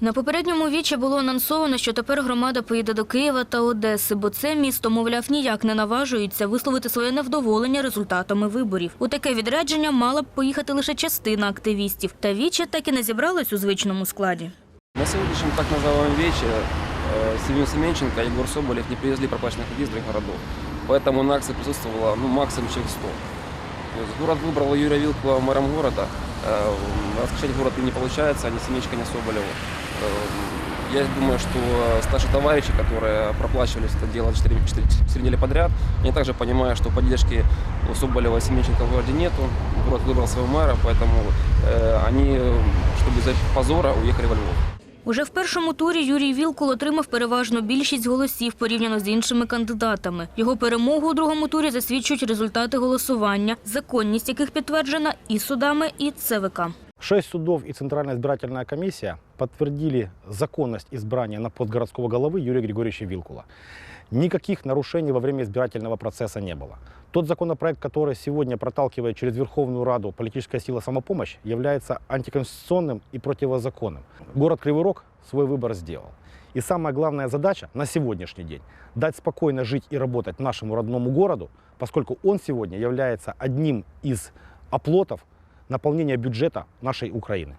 На попередньому вічі було анонсовано, що тепер громада поїде до Києва та Одеси, бо це місто, мовляв, ніяк не наважується висловити своє невдоволення результатами виборів. У таке відрядження мала б поїхати лише частина активістів. Та віче так і не зібралось у звичному складі. На сегодняшнем так называемом вече э, Семен Семенченко и Егор Соболев не привезли проплаченных людей из других городов. Поэтому на акции присутствовало ну, максимум человек 100. То есть Город выбрал Юрия Вилкова мэром города. Э, Раскачать город им не получается, ни Семенченко, ни Соболеву. Э, Я думаю, что старшие товарищи, которые проплачивали это дело 4, 4, недели подряд, они также понимают, что поддержки у Соболева и Семенченко в городе нету. Город выбрал своего мэра, поэтому э, они, э, чтобы из-за позора, уехали во Львов. Уже в першому турі Юрій Вілкул отримав переважно більшість голосів порівняно з іншими кандидатами. Його перемогу у другому турі засвідчують результати голосування, законність яких підтверджена і судами, і ЦВК. Шесть судов и Центральная избирательная комиссия подтвердили законность избрания на пост городского головы Юрия Григорьевича Вилкула. Никаких нарушений во время избирательного процесса не было. Тот законопроект, который сегодня проталкивает через Верховную Раду политическая сила «Самопомощь», является антиконституционным и противозаконным. Город Кривой Рог свой выбор сделал. И самая главная задача на сегодняшний день – дать спокойно жить и работать нашему родному городу, поскольку он сегодня является одним из оплотов наполнения бюджета нашей Украины.